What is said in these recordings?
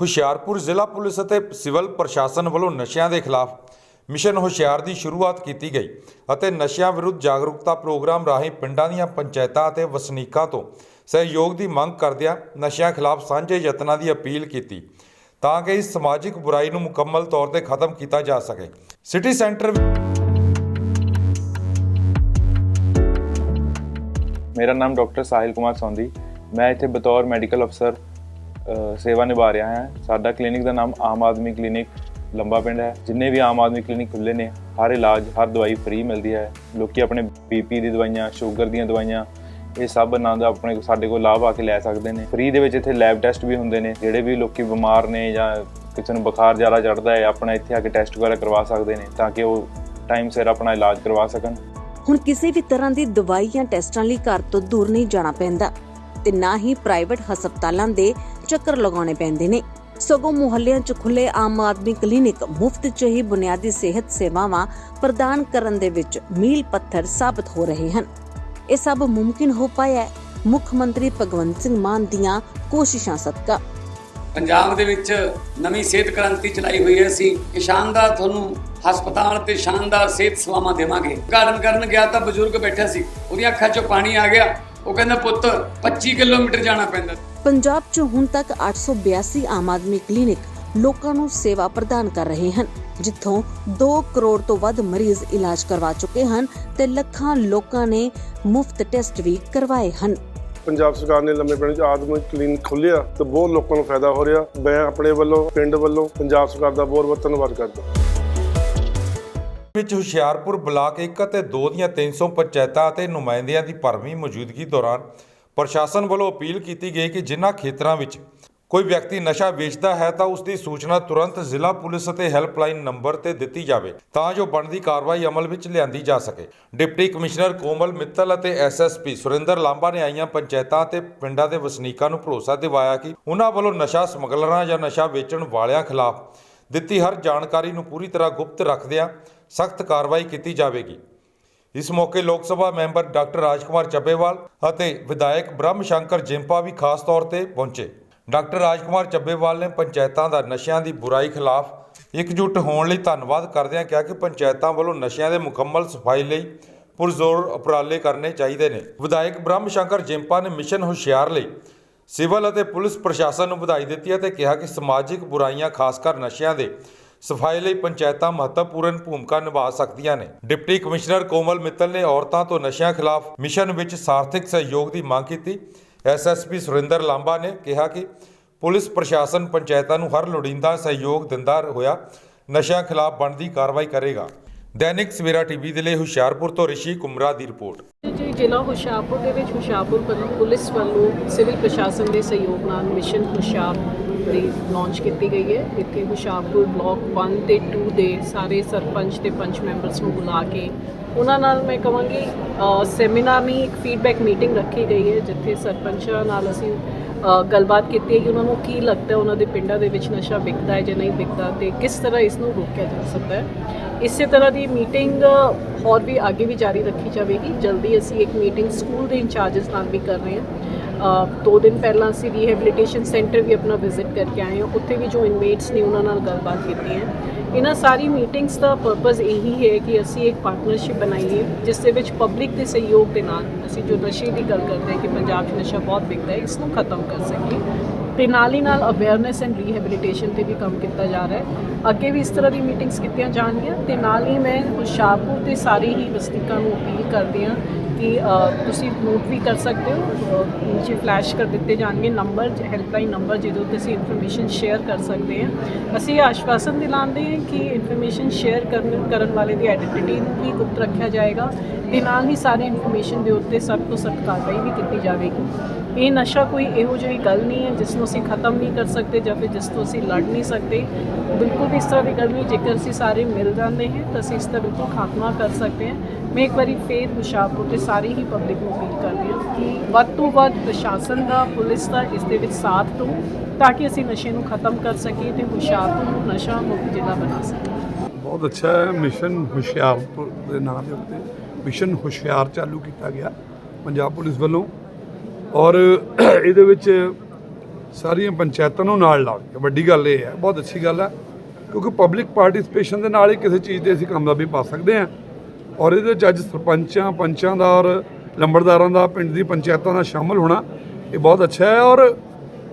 ਹੁਸ਼ਿਆਰਪੁਰ ਜ਼ਿਲ੍ਹਾ ਪੁਲਿਸ ਅਤੇ ਸਿਵਲ ਪ੍ਰਸ਼ਾਸਨ ਵੱਲੋਂ ਨਸ਼ਿਆਂ ਦੇ ਖਿਲਾਫ ਮਿਸ਼ਨ ਹੁਸ਼ਿਆਰ ਦੀ ਸ਼ੁਰੂਆਤ ਕੀਤੀ ਗਈ ਅਤੇ ਨਸ਼ਿਆਂ ਵਿਰੁੱਧ ਜਾਗਰੂਕਤਾ ਪ੍ਰੋਗਰਾਮ ਰਾਹੀਂ ਪਿੰਡਾਂ ਦੀਆਂ ਪੰਚਾਇਤਾਂ ਅਤੇ ਵਸਨੀਕਾਂ ਤੋਂ ਸਹਿਯੋਗ ਦੀ ਮੰਗ ਕਰਦਿਆਂ ਨਸ਼ਿਆਂ ਖਿਲਾਫ ਸਾਂਝੇ ਯਤਨਾਂ ਦੀ ਅਪੀਲ ਕੀਤੀ ਤਾਂ ਕਿ ਇਸ ਸਮਾਜਿਕ ਬੁਰਾਈ ਨੂੰ ਮੁਕੰਮਲ ਤੌਰ ਤੇ ਖਤਮ ਕੀਤਾ ਜਾ ਸਕੇ। ਸਿਟੀ ਸੈਂਟਰ ਮੇਰਾ ਨਾਮ ਡਾਕਟਰ ਸਾਹਿਲ ਕੁਮਾਰ ਸੌਂਦੀ। ਮੈਂ ਇੱਥੇ ਬਤੌਰ ਮੈਡੀਕਲ ਅਫਸਰ ਸੇਵਾ ਨਿਭਾ ਰਿਹਾ ਹਾਂ। ਸਾਡਾ ਕਲੀਨਿਕ ਦਾ ਨਾਮ ਆਮ ਆਦਮੀ ਕਲੀਨਿਕ ਲੰਬਾ ਪਿੰਡ ਹੈ। ਜਿੰਨੇ ਵੀ ਆਮ ਆਦਮੀ ਕਲੀਨਿਕ ਖੁੱਲੇ ਨੇ, ਹਰ ਇਲਾਜ, ਹਰ ਦਵਾਈ ਫ੍ਰੀ ਮਿਲਦੀ ਹੈ। ਲੋਕੀ ਆਪਣੇ ਬੀਪੀ ਦੀ ਦਵਾਈਆਂ ਸ਼ੂਗਰ ਦੀਆਂ ਦਵਾਈਆਂ, ਇਹ ਸਭ ਆਨੰਦ ਆਪਣੇ ਸਾਡੇ ਕੋਲ ਲਾਭ ਆ ਕੇ ਲੈ ਸਕਦੇ ਨੇ। ਫ੍ਰੀ ਦੇ ਵਿੱਚ ਇੱਥੇ ਲੈਬ ਟੈਸਟ ਵੀ ਹੁੰਦੇ ਨੇ, ਜਿਹੜੇ ਵੀ ਲੋਕੀ ਬਿਮਾਰ ਨੇ ਜਾਂ ਕਿਸੇ ਨੂੰ ਬੁਖਾਰ ਜ਼ਿਆਦਾ ਚੜਦਾ ਹੈ, ਆਪਣਾ ਇੱਥੇ ਆ ਕੇ ਟੈਸਟ ਵਗੈਰਾ ਕਰਵਾ ਸਕਦੇ ਨੇ ਤਾਂ ਕਿ ਉਹ ਟਾਈਮ ਸਿਰ ਆਪਣਾ ਇਲਾਜ ਕਰਵਾ ਸਕਣ। ਹੁਣ ਕਿਸੇ ਵੀ ਤਰ੍ਹਾਂ ਦੀ ਦਵਾਈ ਜਾਂ ਟੈਸਟਾਂ ਲਈ ਘਰ ਤੋਂ ਦੂਰ ਨਹੀਂ ਜਾਣਾ ਪੈਂਦਾ। ਤੇ ਨਾ ਹੀ ਪ੍ਰਾਈਵੇਟ ਹਸਪਤਾਲਾਂ ਦੇ ਚੱਕਰ ਲਗਾਉਣੇ ਪੈਂਦੇ ਨੇ। ਸਗੋਂ ਮੁਹੱਲਿਆਂ 'ਚ ਖੁੱਲੇ ਆਮ ਆਦਮੀ ਕਲੀਨਿਕ ਮੁਫਤ 'ਚ ਹੀ ਬੁਨਿਆਦੀ ਸਿਹਤ ਸੇਵਾਵਾਂ ਪ੍ਰਦਾਨ ਕਰਨ ਦੇ ਵਿੱਚ ਮੀਲ ਪੱਥਰ ਸਾਬਤ ਹੋ ਰਹੇ ਹਨ। ਇਹ ਸਭ ਮੁਮਕਿਨ ਹੋ ਪਾਇਆ ਮੁੱਖ ਮੰਤਰੀ ਭਗਵੰਤ ਸਿੰਘ ਮਾਨ ਦੀਆਂ ਕੋਸ਼ਿਸ਼ਾਂ ਸਦਕਾ। ਪੰਜਾਬ ਦੇ ਵਿੱਚ ਨਵੀਂ ਸਿਹਤ ਕ੍ਰਾਂਤੀ ਚਲਾਈ ਹੋਈ ਹੈ। ਅਸੀਂ ਇਹ ਸ਼ਾਨਦਾਰ ਤੁਹਾਨੂੰ ਹਸਪਤਾਲ ਤੇ ਸ਼ਾਨਦਾਰ ਸਿਹਤ ਸੇਵਾਵਾਂ ਦੇਵਾਂਗੇ। ਉਦਘਾਟਨ ਕਰਨ ਗਿਆ ਤਾਂ ਬਜ਼ੁਰਗ ਬੈਠਾ ਸੀ, ਉਹਦੀਆਂ ਅੱਖਾਂ 'ਚੋਂ ਪਾਣੀ ਆ ਗਿਆ। ਉਹ ਕਹਿੰਦਾ ਪੁੱਤ 25 ਕਿਲੋਮੀਟਰ ਜਾਣਾ ਪੈਂਦਾ। ਪੰਜਾਬ 'ਚ ਹੁਣ ਤੱਕ 882 ਆਮ ਆਦਮੀ ਕਲੀਨਿਕ ਲੋਕਾਂ ਨੂੰ ਸੇਵਾ ਪ੍ਰਦਾਨ ਕਰ ਰਹੇ ਹਨ ਜਿੱਥੋਂ 2 ਕਰੋੜ ਤੋਂ ਵੱਧ ਮਰੀਜ਼ ਇਲਾਜ ਕਰਵਾ ਚੁੱਕੇ ਹਨ ਤੇ ਲੱਖਾਂ ਲੋਕਾਂ ਨੇ ਮੁਫਤ ਟੈਸਟ ਵੀ ਕਰਵਾਏ ਹਨ। ਪੰਜਾਬ ਸਰਕਾਰ ਨੇ ਲੰਮੇ ਪਿੰਡ 'ਚ ਆਦਮੀ ਕਲੀਨਿਕ ਖੋਲ੍ਹਿਆ ਤੇ ਬਹੁਤ ਲੋਕਾਂ ਨੂੰ ਫਾਇਦਾ ਹੋ ਰਿਹਾ। ਮੈਂ ਆਪਣੇ ਵੱਲੋਂ ਪਿੰਡ ਵੱਲੋਂ ਪੰਜਾਬ ਸਰਕਾਰ ਦਾ ਬਹੁਤ ਬਹੁਤ ਧੰਨਵਾਦ ਕਰਦਾ। ਵਿੱਚ ਹੁਸ਼ਿਆਰਪੁਰ ਬਲਾਕ 1 ਅਤੇ 2 ਦੀਆਂ 300 ਪੰਚਾਇਤਾਂ ਅਤੇ ਨੁਮਾਇੰਦਿਆਂ ਦੀ ਭਰਵੀਂ ਮੌਜੂਦਗੀ ਦੌਰਾਨ ਪ੍ਰਸ਼ਾਸਨ ਵੱਲੋਂ ਅਪੀਲ ਕੀਤੀ ਗਈ ਕਿ ਜਿਨ੍ਹਾਂ ਖੇਤਰਾਂ ਵਿੱਚ ਕੋਈ ਵਿਅਕਤੀ ਨਸ਼ਾ ਵੇਚਦਾ ਹੈ ਤਾਂ ਉਸ ਦੀ ਸੂਚਨਾ ਤੁਰੰਤ ਜ਼ਿਲ੍ਹਾ ਪੁਲਿਸ ਅਤੇ ਹੈਲਪਲਾਈਨ ਨੰਬਰ ਤੇ ਦਿੱਤੀ ਜਾਵੇ ਤਾਂ ਜੋ ਬਣਦੀ ਕਾਰਵਾਈ ਅਮਲ ਵਿੱਚ ਲਿਆਂਦੀ ਜਾ ਸਕੇ। ਡਿਪਟੀ ਕਮਿਸ਼ਨਰ ਕੋਮਲ ਮਿੱਤਲ ਅਤੇ ਐਸਐਸਪੀ ਸੁਰਿੰਦਰ ਲਾਂਬਾ ਨੇ ਆਈਆਂ ਪੰਚਾਇਤਾਂ ਤੇ ਪਿੰਡਾਂ ਦੇ ਵਸਨੀਕਾਂ ਨੂੰ ਭਰੋਸਾ ਦਿਵਾਇਆ ਕਿ ਉਹਨਾਂ ਵੱਲੋਂ ਨਸ਼ਾ ਸਮਗਲਰਾਂ ਜਾਂ ਨਸ਼ਾ ਵੇਚਣ ਵਾਲਿਆਂ ਖਿਲਾਫ ਦਿੱਤੀ ਹਰ ਜਾਣਕਾਰੀ ਨੂੰ ਪੂਰੀ ਤਰ੍ਹਾਂ ਗੁਪਤ ਰੱਖਦਿਆਂ ਸਖਤ ਕਾਰਵਾਈ ਕੀਤੀ ਜਾਵੇਗੀ। ਇਸ ਮੌਕੇ ਲੋਕ ਸਭਾ ਮੈਂਬਰ ਡਾਕਟਰ ਰਾਜਕੁਮਾਰ ਚੱਬੇਵਾਲ ਅਤੇ ਵਿਧਾਇਕ ਬ੍ਰਹਮ ਸ਼ੰਕਰ ਜਿੰਪਾ ਵੀ ਖਾਸ ਤੌਰ ਤੇ ਪਹੁੰਚੇ। ਡਾਕਟਰ ਰਾਜਕੁਮਾਰ ਚੱਬੇਵਾਲ ਨੇ ਪੰਚਾਇਤਾਂ ਦਾ ਨਸ਼ਿਆਂ ਦੀ ਬੁਰਾਈ ਖਿਲਾਫ ਇਕਜੁੱਟ ਹੋਣ ਲਈ ਧੰਨਵਾਦ ਕਰਦਿਆਂ ਕਿਹਾ ਕਿ ਪੰਚਾਇਤਾਂ ਵੱਲੋਂ ਨਸ਼ਿਆਂ ਦੇ ਮੁਕੰਮਲ ਸਫ਼ਾਈ ਲਈ ਪੁਰਜ਼ੋਰ ਉਪਰਾਲੇ ਕਰਨੇ ਚਾਹੀਦੇ ਨੇ। ਵਿਧਾਇਕ ਬ੍ਰਹਮ ਸ਼ੰਕਰ ਜਿੰਪਾ ਨੇ ਮਿਸ਼ਨ ਹੁਸ਼ਿਆਰ ਲਈ ਸਿਵਲ ਅਤੇ ਪੁਲਿਸ ਪ੍ਰਸ਼ਾਸਨ ਨੂੰ ਵਧਾਈ ਦਿੱਤੀ ਅਤੇ ਕਿਹਾ ਕਿ ਸਮਾਜਿਕ ਬੁਰਾਈਆਂ ਖਾਸ ਕਰ ਨਸ਼ਿਆਂ ਦੇ ਸਫ਼ਾਈ ਲਈ ਪੰਚਾਇਤਾਂ ਮਹੱਤਵਪੂਰਨ ਭੂਮਿਕਾ ਨਿਭਾ ਸਕਦੀਆਂ ਨੇ। ਡਿਪਟੀ ਕਮਿਸ਼ਨਰ ਕੋਮਲ ਮਿੱਤਲ ਨੇ ਔਰਤਾਂ ਤੋਂ ਨਸ਼ਿਆਂ ਖਿਲਾਫ ਮਿਸ਼ਨ ਵਿੱਚ ਸਾਰਥਿਕ ਸਹਿਯੋਗ ਦੀ ਮੰਗ ਕੀਤੀ। ਐਸਐਸਪੀ ਸੁਰਿੰਦਰ ਲਾਂਬਾ ਨੇ ਕਿਹਾ ਕਿ ਪੁਲਿਸ ਪ੍ਰਸ਼ਾਸਨ ਪੰਚਾਇਤਾਂ ਨੂੰ ਹਰ ਲੋੜੀਂਦਾ ਸਹਿਯੋਗ ਦਿੰਦਾ ਹੋਇਆ ਨਸ਼ਿਆਂ ਖਿਲਾਫ ਬਣਦੀ ਕਾਰਵਾਈ ਕਰੇਗਾ। ਦੈਨਿਕ ਸਵੇਰਾ ਟੀਵੀ ਦੇ ਲਈ ਹੁਸ਼ਿਆਰਪੁਰ ਤੋਂ ਰਿਸ਼ੀ ਕੁਮਰਾ ਦੀ ਰਿਪੋਰਟ। ਜੀ, ਜ਼ਿਲ੍ਹਾ ਹੁਸ਼ਿਆਰਪੁਰ ਦੇ ਵਿੱਚ ਹੁਸ਼ਿਆਰਪੁਰ ਪੁਲਿਸ ਵੱਲੋਂ ਸਿਵਲ ਪ੍ਰਸ਼ਾਸਨ ਦੇ ਸਹਿਯੋਗ ਨਾਲ ਮਿਸ਼ਨ ਹੁਸ਼ਿਆਰ ਦੀ ਲਾਂਚ ਕੀਤੀ ਗਈ ਹੈ, ਇੱਥੇ ਹੁਸ਼ਿਆਰਪੁਰ ਬਲਾਕ 1 ਤੇ 2 ਦੇ ਸਾਰੇ ਸਰਪੰਚ ਤੇ ਪੰਚ ਮੈਂਬਰਸ ਨੂੰ ਬੁਲਾ ਕੇ ਉਹਨਾਂ ਨਾਲ ਮੈਂ ਕਹਾਂਗੀ ਸੈਮੀਨਾਰ ਨਹੀਂ, ਇੱਕ ਫੀਡਬੈਕ ਮੀਟਿੰਗ ਰੱਖੀ ਗਈ ਹੈ, ਜਿੱਥੇ ਸਰਪੰਚਾਂ ਨਾਲ ਅਸੀਂ ਗੱਲਬਾਤ ਕੀਤੀ ਹੈ ਕਿ ਉਹਨਾਂ ਨੂੰ ਕੀ ਲੱਗਦਾ ਉਹਨਾਂ ਦੇ ਪਿੰਡਾਂ ਦੇ ਵਿੱਚ ਨਸ਼ਾ ਵਿਕਦਾ ਹੈ ਜਾਂ ਨਹੀਂ ਵਿਕਦਾ ਤੇ ਕਿਸ ਤਰ੍ਹਾਂ ਇਸ ਨੂੰ ਰੋਕਿਆ ਜਾ ਸਕਦਾ ਹੈ। ਇਸੇ ਤਰ੍ਹਾਂ ਦੀ ਮੀਟਿੰਗ ਹੋਰ ਵੀ ਅੱਗੇ ਵੀ ਜਾਰੀ ਰੱਖੀ ਜਾਵੇਗੀ। ਜਲਦੀ ਅਸੀਂ ਇੱਕ ਮੀਟਿੰਗ ਸਕੂਲ ਦੇ ਇੰਚਾਰजेस ਨਾਲ ਵੀ ਕਰ ਰਹੇ ਹਾਂ। ਦੋ ਦਿਨ ਪਹਿਲਾਂ ਅਸੀਂ ਰੀਹੈਬਿਲਿਟੇਸ਼ਨ ਸੈਂਟਰ ਵੀ ਆਪਣਾ ਵਿਜ਼ਿਟ ਕਰਕੇ ਆਏ ਹਾਂ। ਉੱਥੇ ਵੀ ਜੋ ਇਨਮੇਟਸ ਨੇ ਉਹਨਾਂ ਨਾਲ ਗੱਲਬਾਤ ਕੀਤੀ ਹੈ। ਇਹਨਾਂ ਸਾਰੀ ਮੀਟਿੰਗਸ ਦਾ ਪਰਪਸ ਇਹੀ ਹੈ ਕਿ ਅਸੀਂ ਇੱਕ ਪਾਰਟਨਰਸ਼ਿਪ ਬਣਾਈਏ, ਜਿਸ ਦੇ ਵਿੱਚ ਪਬਲਿਕ ਦੇ ਸਹਿਯੋਗ ਦੇ ਨਾਲ ਅਸੀਂ ਜੋ ਨਸ਼ੇ ਦੀ ਗੱਲ ਕਰਦੇ ਹਾਂ ਕਿ ਪੰਜਾਬ 'ਚ ਨਸ਼ਾ ਬਹੁਤ ਵਿਕਦਾ ਹੈ, ਇਸ ਨੂੰ ਖਤਮ ਕਰ ਸਕੀਏ। ਤੇ ਨਾਲ ਹੀ ਨਾਲ ਅਵੇਅਰਨੈਸ ਐਂਡ ਰੀਹੈਬਿਲਿਟੇਸ਼ਨ ਤੇ ਵੀ ਕੰਮ ਕੀਤਾ ਜਾ ਰਿਹਾ ਹੈ। ਅੱਗੇ ਵੀ ਇਸ ਤਰ੍ਹਾਂ ਦੀ ਮੀਟਿੰਗਸ ਕੀਤੀਆਂ ਜਾਣਗੀਆਂ। ਤੇ ਨਾਲ ਹੀ ਮੈਂ ਹੁਸ਼ਿਆਰਪੁਰ ਦੇ ਸਾਰੇ ਹੀ ਵਸਨੀਕਾਂ ਨੂੰ ਅਪੀਲ ਕਰਦੀ ਹਾਂ ਕਿ ਤੁਸੀਂ ਨੋਟ ਵੀ ਕਰ ਸਕਦੇ ਹੋ ਅ, ਨੀਚੇ ਫਲੈਸ਼ ਕਰ ਦਿੱਤੇ ਜਾਣਗੇ ਨੰਬਰ ਹੈਲਪਲਾਈਨ ਨੰਬਰ ਜਿਹਦੇ ਉੱਤੇ ਅਸੀਂ ਇਨਫੋਰਮੇਸ਼ਨ ਸ਼ੇਅਰ ਕਰ ਸਕਦੇ ਹਾਂ। ਅਸੀਂ ਇਹ ਆਸ਼ਵਾਸਨ ਦਿਲਾਉਂਦੇ ਹਾਂ ਕਿ ਇਨਫੋਰਮੇਸ਼ਨ ਸ਼ੇਅਰ ਕਰਨ ਕਰਨ ਵਾਲੇ ਦੀ ਆਇਡੈਂਟੀਟੀ ਨੂੰ ਵੀ ਗੁਪਤ ਰੱਖਿਆ ਜਾਏਗਾ। ਤੇ ਨਾਲ ਹੀ ਸਾਰੀ ਇਨਫੋਰਮੇਸ਼ਨ ਦੇ ਉੱਤੇ ਸਖਤ ਤੋਂ ਸਖਤ ਕਾਰਵਾਈ ਵੀ ਕੀਤੀ ਜਾਵੇਗੀ। ਇਹ ਨਸ਼ਾ ਕੋਈ ਇਹੋ ਜਿਹੀ ਗੱਲ ਨਹੀਂ ਹੈ ਜਿਸ ਨੂੰ ਅਸੀਂ ਖਤਮ ਨਹੀਂ ਕਰ ਸਕਦੇ ਜਾਂ ਫਿਰ ਜਿਸ ਤੋਂ ਅਸੀਂ ਲੜ ਨਹੀਂ ਸਕਦੇ। ਬਿਲਕੁਲ ਵੀ ਇਸ ਤਰ੍ਹਾਂ ਦੀ ਗੱਲ ਨਹੀਂ ਜੇਕਰ ਅਸੀਂ ਸਾਰੇ ਮਿਲ ਜਾਂਦੇ ਹਾਂ ਤਾਂ ਅਸੀਂ ਇਸ ਦਾ ਬਿਲਕੁਲ ਖਾਤਮਾ ਕਰ ਸਕਦੇ ਹਾਂ। ਮੈਂ ਇੱਕ ਵਾਰੀ ਫੇਰ ਹੁਸ਼ਿਆਰਪੁਰ ਤੇ ਸਾਰੀ ਹੀ ਪਬਲਿਕ ਨੂੰ ਅਪੀਲ ਕਰਦੀ ਹਾਂ ਕਿ ਵੱਧ ਤੋਂ ਵੱਧ ਪ੍ਰਸ਼ਾਸਨ ਦਾ, ਪੁਲਿਸ ਦਾ ਇਸ ਦੇ ਵਿੱਚ ਸਾਥ ਦਿਓ ਤਾਂ ਕਿ ਅਸੀਂ ਨਸ਼ੇ ਨੂੰ ਖਤਮ ਕਰ ਸਕੀਏ ਤੇ ਹੁਸ਼ਿਆਰਪੁਰ ਨੂੰ ਨਸ਼ਾ ਮੁਕਤ ਜ਼ਿਲ੍ਹਾ ਬਣਾ ਸਕੀਏ। ਬਹੁਤ ਅੱਛਾ ਹੈ। ਮਿਸ਼ਨ ਹੁਸ਼ਿਆਰਪੁਰ ਦੇ ਨਾਮ ਦੇ ਉੱਤੇ ਮਿਸ਼ਨ ਹੁਸ਼ਿਆਰ ਚਾਲੂ ਕੀਤਾ ਗਿਆ ਪੰਜਾਬ ਪੁਲਿਸ ਵੱਲੋਂ ਔਰ ਇਹਦੇ ਵਿੱਚ ਸਾਰੀਆਂ ਪੰਚਾਇਤਾਂ ਨੂੰ ਨਾਲ ਲਾ ਕੇ ਵੱਡੀ ਗੱਲ ਇਹ ਹੈ। ਬਹੁਤ ਅੱਛੀ ਗੱਲ ਹੈ ਕਿਉਂਕਿ ਪਬਲਿਕ ਪਾਰਟਿਸਿਪੇਸ਼ਨ ਦੇ ਨਾਲ ਹੀ ਕਿਸੇ ਚੀਜ਼ ਦੇ ਅਸੀਂ ਕਾਮਯਾਬੀ ਪਾ ਸਕਦੇ ਹਾਂ। ਔਰ ਇਹਦੇ ਵਿੱਚ ਅੱਜ ਸਰਪੰਚਾਂ ਪੰਚਾਂ ਦਾ ਔਰ ਲੰਬੜਦਾਰਾਂ ਦਾ ਪਿੰਡ ਦੀ ਪੰਚਾਇਤਾਂ ਦਾ ਸ਼ਾਮਲ ਹੋਣਾ ਇਹ ਬਹੁਤ ਅੱਛਾ ਹੈ। ਔਰ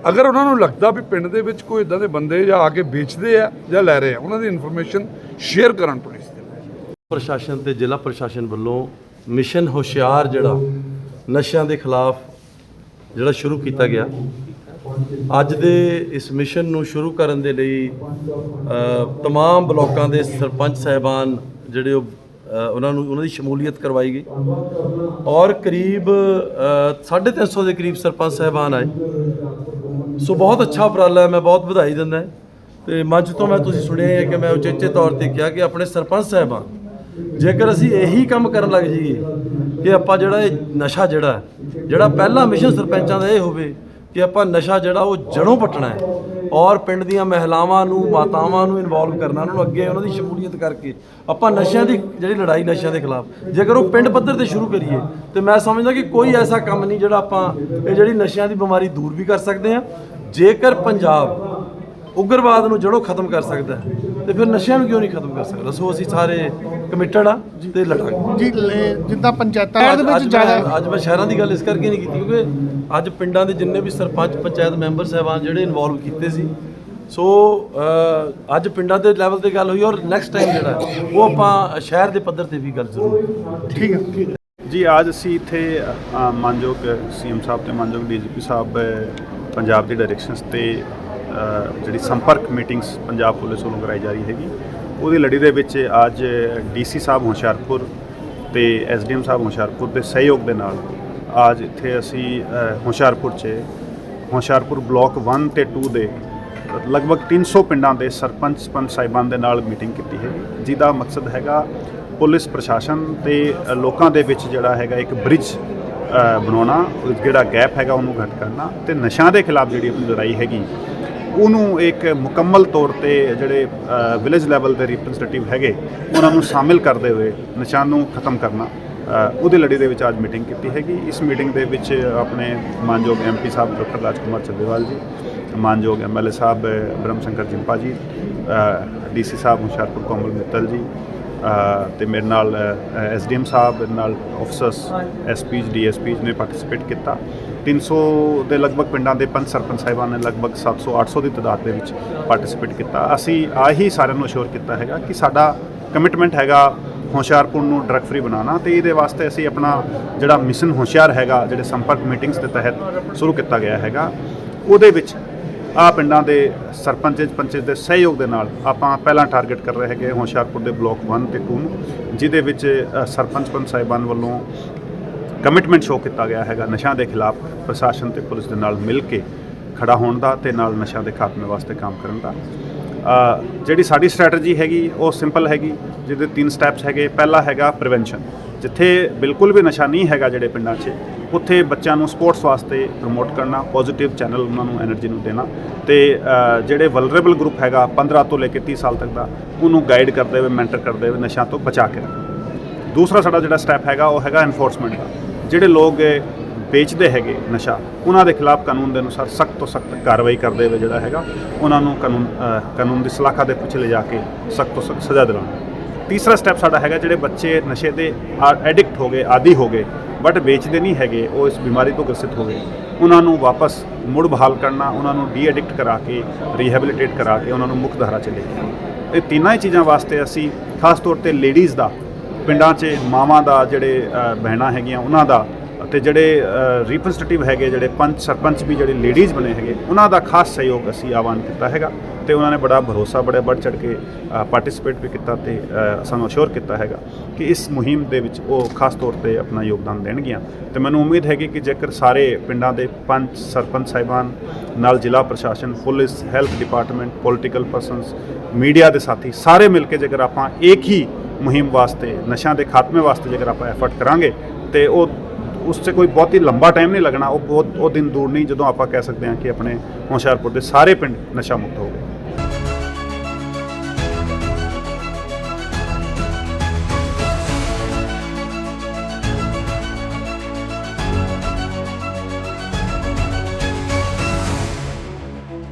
ਅਗਰ ਉਹਨਾਂ ਨੂੰ ਲੱਗਦਾ ਵੀ ਪਿੰਡ ਦੇ ਵਿੱਚ ਕੋਈ ਇਦਾਂ ਦੇ ਬੰਦੇ ਜਾਂ ਆ ਕੇ ਵੇਚਦੇ ਆ ਜਾਂ ਲੈ ਰਹੇ ਆ ਉਹਨਾਂ ਦੀ ਇਨਫੋਰਮੇਸ਼ਨ ਸ਼ੇਅਰ ਕਰਨ ਪੁਲਿਸ ਦੇ ਪ੍ਰਸ਼ਾਸਨ ਤੇ ਜ਼ਿਲ੍ਹਾ ਪ੍ਰਸ਼ਾਸਨ ਵੱਲੋਂ ਮਿਸ਼ਨ ਹੁਸ਼ਿਆਰ ਜਿਹੜਾ ਨਸ਼ਿਆਂ ਦੇ ਖਿਲਾਫ ਜਿਹੜਾ ਸ਼ੁਰੂ ਕੀਤਾ ਗਿਆ ਅੱਜ ਦੇ ਇਸ ਮਿਸ਼ਨ ਨੂੰ ਸ਼ੁਰੂ ਕਰਨ ਦੇ ਲਈ ਅ, ਤਮਾਮ ਬਲਾਕਾਂ ਦੇ ਸਰਪੰਚ ਸਹਿਬਾਨ ਜਿਹੜੇ ਉਹ ਉਹਨਾਂ ਨੂੰ ਉਹਨਾਂ ਦੀ ਸ਼ਮੂਲੀਅਤ ਕਰਵਾਈ ਗਈ। ਔਰ ਕਰੀਬ ਅ, 350 ਦੇ ਕਰੀਬ ਸਰਪੰਚ ਸਹਿਬਾਨ ਆਏ। ਸੋ ਬਹੁਤ ਅੱਛਾ ਉਪਰਾਲਾ ਹੈ ਮੈਂ ਬਹੁਤ ਵਧਾਈ ਦਿੰਦਾ ਤੇ ਮੰਚ ਤੋਂ ਮੈਂ ਤੁਸੀਂ ਸੁਣਿਆ ਹੈ ਕਿ ਮੈਂ ਉਚੇਚੇ ਤੌਰ ਤੇ ਕਿਹਾ ਕਿ ਆਪਣੇ ਸਰਪੰਚ ਸਾਹਿਬਾਨ ਜੇਕਰ ਅਸੀਂ ਇਹੀ ਕੰਮ ਕਰਨ ਲੱਗ ਜਾਈਏ ਕਿ ਆਪਾਂ ਜਿਹੜਾ ਇਹ ਨਸ਼ਾ ਜਿਹੜਾ ਜਿਹੜਾ ਪਹਿਲਾ ਮਿਸ਼ਨ ਸਰਪੰਚਾਂ ਦਾ ਇਹ ਹੋਵੇ ਕਿ ਆਪਾਂ ਨਸ਼ਾ ਜਿਹੜਾ ਉਹ ਜੜੋਂ ਪੱਟਣਾ ਹੈ ਔਰ ਪਿੰਡ ਦੀਆਂ ਮਹਿਲਾਵਾਂ ਨੂੰ, ਮਾਤਾਵਾਂ ਨੂੰ ਇਨਵੋਲਵ ਕਰਨਾ, ਉਹਨਾਂ ਨੂੰ ਅੱਗੇ ਉਹਨਾਂ ਦੀ ਸ਼ਮੂਲੀਅਤ ਕਰਕੇ ਆਪਾਂ ਨਸ਼ਿਆਂ ਦੀ, ਜਿਹੜੀ ਲੜਾਈ ਨਸ਼ਿਆਂ ਦੇ ਖਿਲਾਫ, ਜੇਕਰ ਉਹ ਪਿੰਡ ਪੱਧਰ ਤੇ ਸ਼ੁਰੂ ਕਰੀਏ, ਤੇ ਮੈਂ ਸਮਝਦਾ ਕਿ ਕੋਈ ਐਸਾ ਕੰਮ ਨਹੀਂ ਜਿਹੜਾ ਆਪਾਂ ਇਹ ਜਿਹੜੀ ਨਸ਼ਿਆਂ ਦੀ ਬਿਮਾਰੀ ਦੂਰ ਵੀ ਕਰ ਸਕਦੇ ਹਾਂ। ਜੇਕਰ ਪੰਜਾਬ ਉਗਰਵਾਦ ਨੂੰ ਜੜੋਂ ਖਤਮ ਕਰ ਸਕਦਾ ਹੈ ਤੇ ਫਿਰ ਨਸ਼ਿਆਂ ਨੂੰ ਕਿਉਂ ਨਹੀਂ ਖਤਮ ਕਰ ਸਕਦਾ? ਸੋ ਅਸੀਂ ਸਾਰੇ ਕਮਿਟਡ ਆ ਤੇ ਲੜਾਂਗੇ। ਜੀ ਜਿੱਦਾਂ ਪੰਚਾਇਤਾਂ ਦੇ ਵਿੱਚ ਜ਼ਿਆਦਾ ਅੱਜ ਮੈਂ ਸ਼ਹਿਰਾਂ ਦੀ ਗੱਲ ਇਸ ਕਰਕੇ ਨਹੀਂ ਕੀਤੀ ਕਿਉਂਕਿ ਅੱਜ ਪਿੰਡਾਂ ਦੇ ਜਿੰਨੇ ਵੀ ਸਰਪੰਚ ਪੰਚਾਇਤ ਮੈਂਬਰ ਸਹਿਬਾਨ ਜਿਹੜੇ ਇਨਵੋਲਵ ਕੀਤੇ ਸੀ ਸੋ ਅ, ਅੱਜ ਪਿੰਡਾਂ ਦੇ ਲੈਵਲ ਤੇ ਗੱਲ ਹੋਈ ਔਰ ਨੈਕਸਟ ਟਾਈਮ ਜਿਹੜਾ ਉਹ ਆਪਾਂ ਸ਼ਹਿਰ ਦੇ ਪੱਧਰ ਤੇ ਵੀ ਗੱਲ ਜ਼ਰੂਰ ਠੀਕ ਹੈ ਜੀ ਅੱਜ ਅਸੀਂ ਇੱਥੇ ਮਾਨਯੋਗ ਸੀਐਮ ਸਾਹਿਬ ਤੇ ਮਾਨਯੋਗ ਡੀਜੀਪੀ ਸਾਹਿਬ ਪੰਜਾਬ ਦੀ ਡਾਇਰੈਕਸ਼ਨਸ ਤੇ ਜਿਹੜੀ ਸੰਪਰਕ ਮੀਟਿੰਗਸ ਪੰਜਾਬ ਪੁਲਿਸ ਵੱਲੋਂ ਕਰਾਈ ਜਾ ਰਹੀ ਹੈਗੀ, ਉਹਦੀ ਲੜੀ ਦੇ ਵਿੱਚ ਅੱਜ ਡੀਸੀ ਸਾਹਿਬ ਹੁਸ਼ਿਆਰਪੁਰ ਤੇ ਐਸਡੀਐਮ ਸਾਹਿਬ ਹੁਸ਼ਿਆਰਪੁਰ ਦੇ ਸਹਿਯੋਗ ਦੇ ਨਾਲ ਅੱਜ ਇੱਥੇ ਅਸੀਂ ਹੁਸ਼ਿਆਰਪੁਰ 'ਚ ਹੁਸ਼ਿਆਰਪੁਰ ਬਲਾਕ 1 ਤੇ 2 ਦੇ ਲਗਭਗ 300 ਪਿੰਡਾਂ ਦੇ ਸਰਪੰਚ ਪੰਚ ਸਾਹਿਬਾਨ ਦੇ ਨਾਲ ਮੀਟਿੰਗ ਕੀਤੀ ਹੈ। ਜਿਹਦਾ ਮਕਸਦ ਹੈਗਾ ਪੁਲਿਸ ਪ੍ਰਸ਼ਾਸਨ ਤੇ ਲੋਕਾਂ ਦੇ ਵਿੱਚ ਜਿਹੜਾ ਹੈਗਾ ਇੱਕ ਬ੍ਰਿਜ ਬਣਾਉਣਾ, ਜਿਹੜਾ ਗੈਪ ਹੈਗਾ ਉਹਨੂੰ ਘਟ ਕਰਨਾ ਤੇ ਨਸ਼ਿਆਂ ਦੇ ਖਿਲਾਫ ਜਿਹੜੀ ਆਪਣੀ ਲੜਾਈ ਹੈਗੀ ਉਹਨੂੰ ਇੱਕ ਮੁਕੰਮਲ ਤੌਰ ਤੇ ਜਿਹੜੇ ਵਿਲੇਜ ਲੈਵਲ ਦੇ ਰਿਪਰੈਜ਼ੈਂਟੇਟਿਵ ਹੈਗੇ ਉਹਨਾਂ ਨੂੰ ਸ਼ਾਮਿਲ ਕਰਦੇ ਹੋਏ ਨਿਸ਼ਾਨ ਨੂੰ ਖਤਮ ਕਰਨਾ ਅ, ਉਹਦੇ ਲੜੀ ਦੇ ਵਿੱਚ ਅੱਜ ਮੀਟਿੰਗ ਕੀਤੀ ਹੈਗੀ। ਇਸ ਮੀਟਿੰਗ ਦੇ ਵਿੱਚ ਆਪਣੇ ਮਾਨਯੋਗ ਐਮਪੀ ਸਾਹਿਬ ਡਾਕਟਰ ਰਾਜਕੁਮਾਰ ਚੱਲੇਵਾਲ ਜੀ ਮਾਨਯੋਗ ਐਮਐਲਏ ਸਾਹਿਬ ਬ੍ਰਹਮ ਸ਼ੰਕਰ ਜਿੰਪਾ ਜੀ ਡੀਸੀ ਸਾਹਿਬ ਹੁਸ਼ਿਆਰਪੁਰ ਕੋਮਲ ਮਿੱਤਲ ਜੀ ਤੇ ਮੇਰੇ ਨਾਲ ਐਸਡੀਐਮ ਸਾਹਿਬ ਨਾਲ ਆਫਸਰਸ ਐਸਪੀਜ ਡੀਐਸਪੀਜ ਨੇ ਪਾਰਟਿਸਿਪੇਟ ਕੀਤਾ। 300 ਦੇ ਲਗਭਗ ਪਿੰਡਾਂ ਦੇ ਪੰਜ ਸਰਪੰਚ ਸਾਹਿਬਾਨ ਨੇ ਲਗਭਗ 700 800 ਦੀ ਤਾਦਾਦ ਦੇ ਵਿੱਚ ਪਾਰਟਿਸਿਪੇਟ ਕੀਤਾ। ਅਸੀਂ ਆਹੀ ਸਾਰਿਆਂ ਨੂੰ ਅਸ਼ੋਰ ਕੀਤਾ ਹੈਗਾ ਕਿ ਸਾਡਾ ਕਮਿਟਮੈਂਟ ਹੈਗਾ ਹੁਸ਼ਿਆਰਪੁਰ ਨੂੰ ਡਰੱਗ ਫ੍ਰੀ ਬਣਾਉਣਾ ਤੇ ਇਹਦੇ ਵਾਸਤੇ ਅਸੀਂ ਆਪਣਾ ਜਿਹੜਾ ਮਿਸ਼ਨ ਹੁਸ਼ਿਆਰ ਹੈਗਾ ਜਿਹੜੇ ਸੰਪਰਕ ਮੀਟਿੰਗਸ ਦੇ ਤਹਿਤ ਸ਼ੁਰੂ ਕੀਤਾ ਗਿਆ ਹੈਗਾ ਉਹਦੇ ਵਿੱਚ ਆ ਪਿੰਡਾਂ ਦੇ ਸਰਪੰਚ ਪੰਚਾਇਤ ਦੇ ਸਹਿਯੋਗ ਦੇ ਨਾਲ ਆਪਾਂ ਪਹਿਲਾਂ ਟਾਰਗੇਟ ਕਰ ਰਹੇ ਹੈਗੇ ਹੁਸ਼ਿਆਰਪੁਰ ਦੇ ਬਲਾਕ 1 ਤੇ 2 ਜਿਹਦੇ ਵਿੱਚ ਸਰਪੰਚ ਪੰਚ ਸਾਹਿਬਾਨ ਵੱਲੋਂ ਕਮਿਟਮੈਂਟ ਸ਼ੋਅ ਕੀਤਾ ਗਿਆ ਹੈਗਾ ਨਸ਼ਿਆਂ ਦੇ ਖਿਲਾਫ ਪ੍ਰਸ਼ਾਸਨ ਤੇ ਪੁਲਿਸ ਦੇ ਨਾਲ ਮਿਲ ਕੇ ਖੜਾ ਹੋਣ ਦਾ ਤੇ ਨਾਲ ਨਸ਼ਿਆਂ ਦੇ ਖਾਤਮੇ ਵਾਸਤੇ ਕੰਮ ਕਰਨ ਦਾ। ਜਿਹੜੀ ਸਾਡੀ ਸਟ੍ਰੈਟਜੀ ਹੈਗੀ, ਉਹ ਸਿੰਪਲ ਹੈਗੀ, ਜਿਹਦੇ ਤਿੰਨ ਸਟੈਪਸ ਹੈਗੇ। ਪਹਿਲਾ ਹੈਗਾ ਪ੍ਰੀਵੈਂਸ਼ਨ, ਜਿੱਥੇ ਬਿਲਕੁਲ ਵੀ ਨਸ਼ਾ ਨਹੀਂ ਹੈਗਾ ਜਿਹੜੇ ਪਿੰਡਾਂ 'ਚ, ਉੱਥੇ ਬੱਚਿਆਂ ਨੂੰ ਸਪੋਰਟਸ ਵਾਸਤੇ ਪ੍ਰਮੋਟ ਕਰਨਾ, ਪੋਜ਼ਿਟਿਵ ਚੈਨਲ ਉਹਨਾਂ ਨੂੰ એનર્ਜੀ ਨੂੰ ਦੇਣਾ ਤੇ ਜਿਹੜੇ ਵਲਨਰੇਬਲ ਗਰੁੱਪ ਹੈਗਾ 15 ਤੋਂ ਲੈ ਕੇ 30 ਸਾਲ ਤੱਕ ਦਾ, ਉਹਨੂੰ ਗਾਈਡ ਕਰਦੇ ਹੋਏ ਮੈਂਟਰ ਕਰਦੇ ਹੋਏ ਨਸ਼ਾ ਤੋਂ ਬਚਾ ਕੇ ਰੱਖਣਾ। ਦੂਸਰਾ ਸਾਡਾ ਜਿਹੜਾ ਸਟੈਪ ਹੈਗਾ, ਉਹ ਹੈਗਾ ਐਨਫੋਰਸਮੈਂਟ ਦਾ, ਜਿਹੜੇ ਲੋਕ ਵੇਚਦੇ ਹੈਗੇ ਨਸ਼ਾ ਉਹਨਾਂ ਦੇ ਖਿਲਾਫ ਕਾਨੂੰਨ ਦੇ ਅਨੁਸਾਰ ਸਖਤ ਤੋਂ ਸਖਤ ਕਾਰਵਾਈ ਕਰਦੇ ਹੋਏ ਜਿਹੜਾ ਹੈਗਾ ਉਹਨਾਂ ਨੂੰ ਕਾਨੂੰਨ ਕਾਨੂੰਨ ਦੀ ਸਲਾਖਾ ਦੇ ਪਿੱਛੇ ਲਿਜਾ ਕੇ ਸਖਤ ਤੋਂ ਸਖਤ ਸਜ਼ਾ ਦਿਲਾਉਣਾ। ਤੀਸਰਾ ਸਟੈਪ ਸਾਡਾ ਹੈਗਾ ਜਿਹੜੇ ਬੱਚੇ ਨਸ਼ੇ ਦੇ ਐਡਿਕਟ ਹੋ ਗਏ ਆਦੀ ਹੋ ਗਏ ਬਟ ਵੇਚਦੇ ਨਹੀਂ ਹੈਗੇ ਉਹ ਇਸ ਬਿਮਾਰੀ ਤੋਂ ਗ੍ਰਸਿਤ ਹੋ ਗਏ। ਉਹਨਾਂ ਨੂੰ ਵਾਪਸ ਮੁੜ ਬਹਾਲ ਕਰਨਾ ਉਹਨਾਂ ਨੂੰ ਡੀ ਐਡਿਕਟ ਕਰਾ ਕੇ ਰੀਹੈਬਿਲਿਟੇਟ ਕਰਾ ਕੇ ਉਹਨਾਂ ਨੂੰ ਮੁੱਖ ਧਾਰਾ ਚ ਲੈ ਕੇ। ਇਹ ਤਿੰਨਾਂ ਹੀ ਚੀਜ਼ਾਂ ਵਾਸਤੇ ਅਸੀਂ ਖਾਸ ਤੌਰ ਤੇ ਲੇਡੀਜ਼ ਦਾ ਪਿੰਡਾਂ 'ਚ ਮਾਵਾਂ ਦਾ ਜਿਹੜੇ ਅ, ਹੈਗੀਆਂ ਉਹਨਾਂ ਦਾ ਅਤੇ ਜਿਹੜੇ ਰਿਪਰੈਜ਼ੈਂਟੇਟਿਵ ਹੈਗੇ, ਜਿਹੜੇ ਪੰਚ, ਸਰਪੰਚ ਵੀ ਜਿਹੜੇ ਲੇਡੀਜ਼ ਬਣੇ ਹੈਗੇ, ਉਹਨਾਂ ਦਾ ਖਾਸ ਸਹਿਯੋਗ ਅਸੀਂ ਆਹਵਾਨ ਕੀਤਾ ਹੈਗਾ ਤੇ ਉਹਨਾਂ ਨੇ ਬੜਾ ਭਰੋਸਾ, ਬੜੇ ਵੱਧ ਚੜ ਕੇ ਪਾਰਟਿਸਿਪੇਟ ਵੀ ਕੀਤਾ ਤੇ ਸਾਨੂੰ ਅਸ਼ੋਰ ਕੀਤਾ ਹੈਗਾ ਕਿ ਇਸ ਮੁਹਿੰਮ ਦੇ ਵਿੱਚ ਉਹ ਖਾਸ ਤੌਰ ਤੇ ਆਪਣਾ ਯੋਗਦਾਨ ਦੇਣਗੀਆਂ। ਤੇ ਮੈਨੂੰ ਉਮੀਦ ਹੈਗੀ ਕਿ ਜੇਕਰ ਸਾਰੇ ਪਿੰਡਾਂ ਦੇ ਪੰਚ, ਸਰਪੰਚ ਸਾਹਿਬਾਨ, ਨਾਲ ਜ਼ਿਲ੍ਹਾ ਪ੍ਰਸ਼ਾਸਨ, police health department political persons media ਦੇ ਸਾਥੀ, ਸਾਰੇ ਮਿਲ ਕੇ ਜੇਕਰ ਆਪਾਂ ਇੱਕ ਹੀ ਮੁਹਿੰਮ ਵਾਸਤੇ, ਨਸ਼ਿਆਂ ਦੇ ਖਾਤਮੇ ਵਾਸਤੇ ਜੇਕਰ ਆਪਾਂ ਐਫਰਟ ਕਰਾਂਗੇ, ਤੇ ਉਹ ਉਸ 'ਚ ਕੋਈ ਬਹੁਤ ਹੀ ਲੰਬਾ ਟਾਈਮ ਨਹੀਂ ਲੱਗਣਾ। ਉਹ ਬਹੁਤ ਉਹ ਦਿਨ ਦੂਰ ਨਹੀਂ, ਜਦੋਂ ਆਪਾਂ ਕਹਿ ਸਕਦੇ ਹਾਂ ਕਿ ਆਪਣੇ ਹੁਸ਼ਿਆਰਪੁਰ ਦੇ ਸਾਰੇ ਪਿੰਡ ਨਸ਼ਾ ਮੁਕਤ ਹੋ ਗਏ।